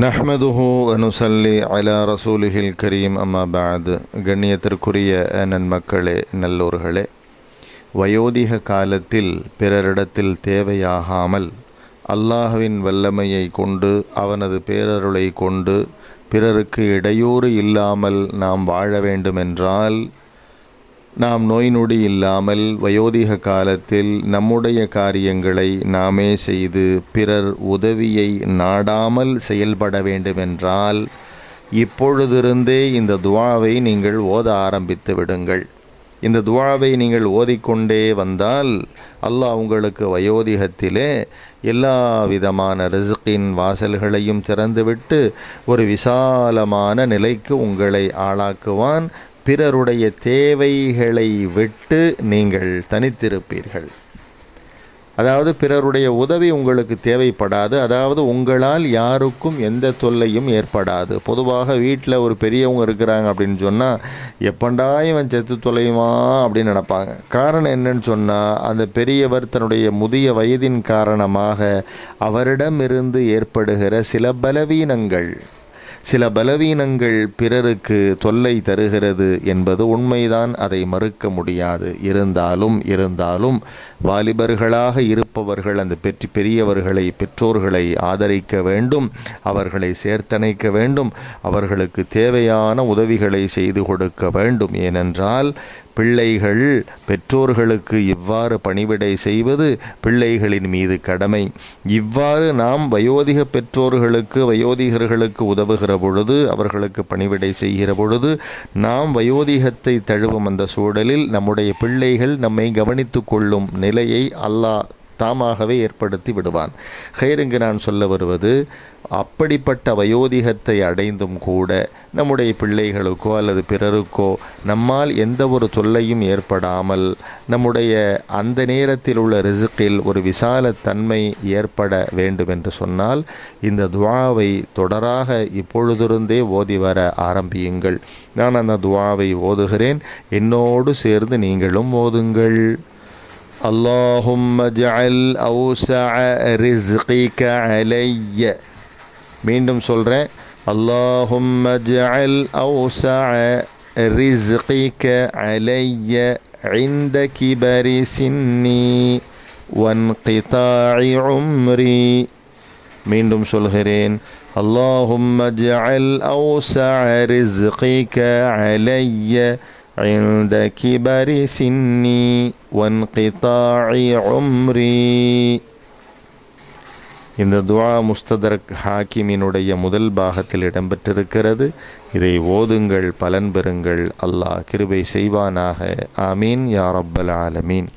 நஹ்மதுஹு அனுசல்லி அலா ரசூலிஹில் கரீம். அம்மா பாத். கண்ணியத்திற்குரிய நன்மக்களே நல்லோர்களே வயோதிக காலத்தில் பிறரிடத்தில் தேவையாகாமல் அல்லாஹுவின் வல்லமையை கொண்டு அவனது பேரருளை கொண்டு பிறருக்கு இடையூறு இல்லாமல் நாம் வாழ வேண்டுமென்றால் நாம் நோய் நொடி இல்லாமல் வயோதிக காலத்தில் நம்முடைய காரியங்களை நாமே செய்து பிறர் உதவியை நாடாமல் செயல்பட வேண்டுமென்றால் இப்பொழுதிருந்தே இந்த துவாவை நீங்கள் ஓத ஆரம்பித்து விடுங்கள். இந்த துவாவை நீங்கள் ஓதிக்கொண்டே வந்தால் அல்லாஹ் உங்களுக்கு வயோதிகத்திலே எல்லா விதமான ரிஸ்கின் வாசல்களையும் திறந்துவிட்டு ஒரு விசாலமான நிலைக்கு உங்களை ஆளாக்குவான். பிறருடைய தேவைகளை விட்டு நீங்கள் தனித்திருப்பீர்கள். அதாவது பிறருடைய உதவி உங்களுக்கு தேவைப்படாது அதாவது உங்களால் யாருக்கும் எந்த தொல்லையும் ஏற்படாது. பொதுவாக வீட்டில் ஒரு பெரியவங்க இருக்கிறாங்க அப்படின்னு சொன்னால் எப்பண்டா இவன் செத்து தொலையுமா? அப்படின்னு நினப்பாங்க. காரணம் என்னன்னு சொன்னால் அந்த பெரியவர் தன்னுடைய முதிய வயதின் காரணமாக அவரிடமிருந்து ஏற்படுகிற சில பலவீனங்கள். சில பலவீனங்கள் பிறருக்கு தொல்லை தருகிறது என்பது உண்மைதான் அதை மறுக்க முடியாது. இருந்தாலும் இருந்தாலும் வாலிபர்களாக இருப்பவர்கள் அந்த பெற்று பெரியவர்களை பெற்றோர்களை ஆதரிக்க வேண்டும் அவர்களை சேர்த்தணைக்க வேண்டும் அவர்களுக்கு தேவையான உதவிகளை செய்து கொடுக்க வேண்டும். ஏனென்றால் பிள்ளைகள் பெற்றோர்களுக்கு இவ்வாறு பணிவிடை செய்வது பிள்ளைகளின் மீது கடமை. இவ்வாறு நாம் வயோதிக பெற்றோர்களுக்கு வயோதிகர்களுக்கு உதவுகிற பொழுது அவர்களுக்கு பணிவிடை செய்கிற பொழுது நாம் வயோதிகத்தை தழுவும் அந்த சூழலில் நம்முடைய பிள்ளைகள் நம்மை கவனித்து கொள்ளும் நிலையை அல்லாஹ் தாமாகவே ஏற்படுத்தி விடுவான். ஹைருங்கு நான் சொல்ல வருவது அப்படிப்பட்ட வயோதிகத்தை அடைந்தும் கூட நம்முடைய பிள்ளைகளுக்கோ அல்லது பிறருக்கோ நம்மால் எந்த ஒரு தொல்லையும் ஏற்படாமல் நம்முடைய அந்த நேரத்தில் உள்ள ரிசுக்கில் ஒரு விசால தன்மை ஏற்பட வேண்டும் என்று சொன்னால் இந்த துவாவை தொடராக இப்பொழுதிருந்தே ஓதி வர ஆரம்பியுங்கள். நான் அந்த துவாவை ஓதுகிறேன். என்னோடு சேர்ந்து நீங்களும் ஓதுங்கள். اللهم اجعل أوسع رزقك علي மீண்டும் சொல்கிறேன் اللهم اجعل أوسع رزقك علي عند كبر سني وانقطاع عمري மீண்டும் சொல்கிறேன் اللهم اجعل أوسع رزقك علي عند كبر سني وانقطاع عمري இந்த துவா முஸ்ததரக் ஹாக்கிமினுடைய முதல் பாகத்தில் இடம்பெற்றிருக்கிறது இதை ஓதுங்கள் பலன் பெறுங்கள் அல்லாஹ் கிருபை செய்வானாக ஆமீன் யா ரப்பல் ஆலமீன்